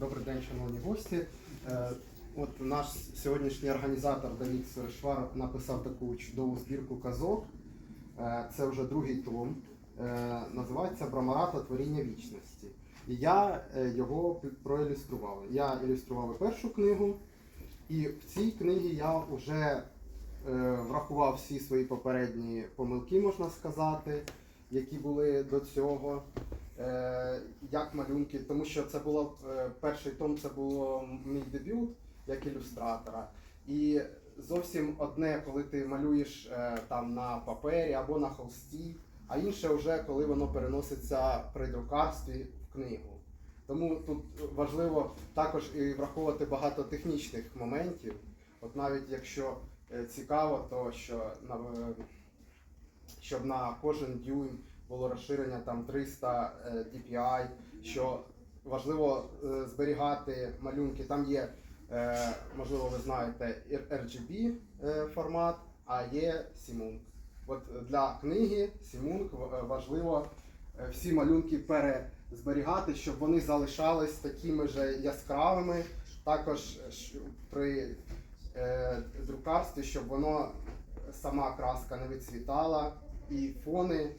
Добрий день, шановні гості. Е, От наш сьогоднішній організатор Давід Серешвар написав таку чудову збірку казок. Е, Це вже другий том. Е, Називається Брамарата творіння вічності. І я його проілюстрував. Я ілюстрував першу книгу, і в цій книгі я вже врахував всі свої попередні помилки, можна сказати, які були до цього. Е, як малюнки, тому що це було е, перший том, це було мій дебют як ілюстратора. І зовсім одне, коли ти малюєш е, там на папері або на холсті, а інше вже коли воно переноситься при друкарстві в книгу. Тому тут важливо також і враховувати багато технічних моментів. От навіть якщо цікаво, то що щоб на кожен дюйм було розширення там 300 е, DPI, що важливо е, зберігати малюнки. Там є, е, можливо, ви знаєте, RGB формат, а є Simung. От для книги Simung важливо всі малюнки перезберігати, щоб вони залишались такими ж яскравими. Також при друкарстві, щоб воно сама краска не відцвітала, і фони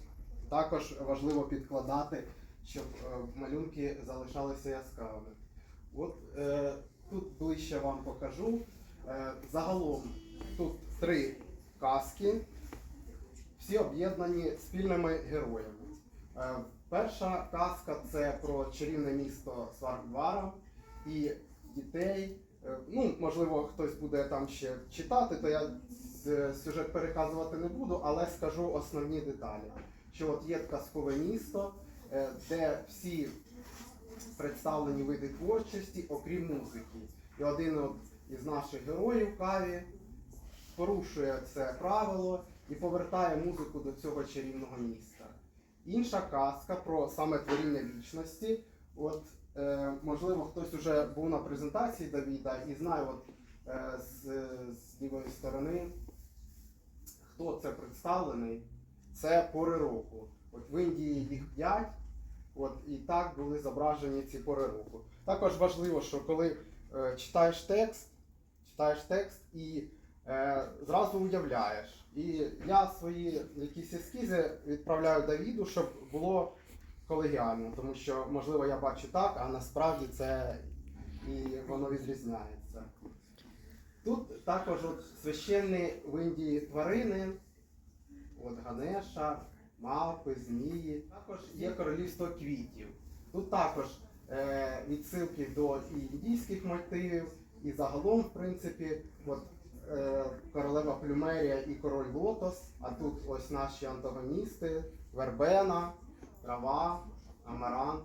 також важливо підкладати, щоб е, малюнки залишалися яскравими. От е, тут ближче вам покажу. Е, загалом тут три казки, всі об'єднані спільними героями. Е, перша казка це про чарівне місто Сваргвара і дітей. Е, Ну, можливо, хтось буде там ще читати, то я сюжет переказувати не буду, але скажу основні деталі. Що от є казкове місто, е, де всі представлені види творчості, окрім музики. І один із наших героїв Каві порушує це правило і повертає музику до цього чарівного міста. Інша казка про саме творіння вічності. От, е, можливо, хтось вже був на презентації Давіда і знає от, е, з, з лівої сторони, хто це представлений. Це пори року. От в Індії їх п'ять, от, і так були зображені ці пори року. Також важливо, що коли е, читаєш текст, читаєш текст і е, зразу уявляєш. І я свої якісь ескізи відправляю Давіду, щоб було колегіально, тому що, можливо, я бачу так, а насправді це і воно відрізняється. Тут також от священні в Індії тварини, от Ганеша, мавпи, змії. Також є королівство квітів. Тут також е, відсилки до і індійських мотивів, і загалом, в принципі, от, е, королева Плюмерія і король Лотос, а тут ось наші антагоністи, вербена, трава, амарант.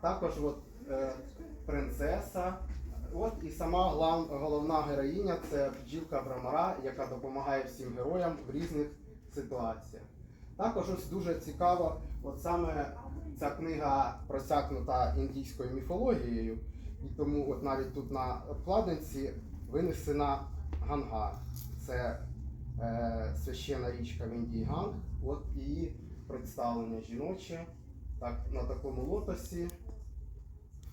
Також от, е, принцеса. От і сама головна героїня це бджілка Брамара, яка допомагає всім героям в різних ситуаціях. Також ось дуже цікаво, от саме ця книга просякнута індійською міфологією, і тому от навіть тут на обкладинці винесена Ганга. Це е, священна річка в Індії Ганг. От її представлення жіноче так, на такому лотосі,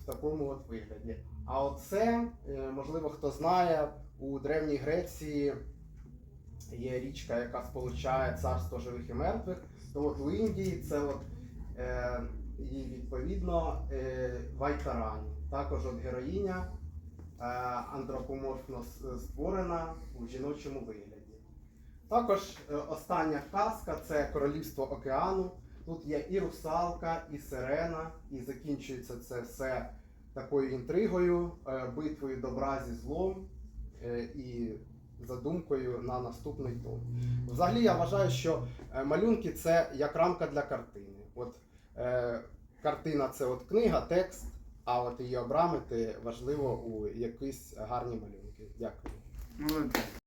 в такому от вигляді. А оце, е, можливо, хто знає, у Древній Греції є річка, яка сполучає царство живих і мертвих. То от в Індії це от, е, відповідно е, Вайтарані. Також от героїня е, антропоморфно створена у жіночому вигляді. Також е, остання казка це Королівство океану. Тут є і русалка, і сирена, і закінчується це все такою інтригою, е, битвою добра зі злом е, і задумкою на наступний том. Взагалі я вважаю, що е, малюнки це як рамка для картини. От е, картина це от книга, текст, а от її обрамити важливо у якісь гарні малюнки. Дякую.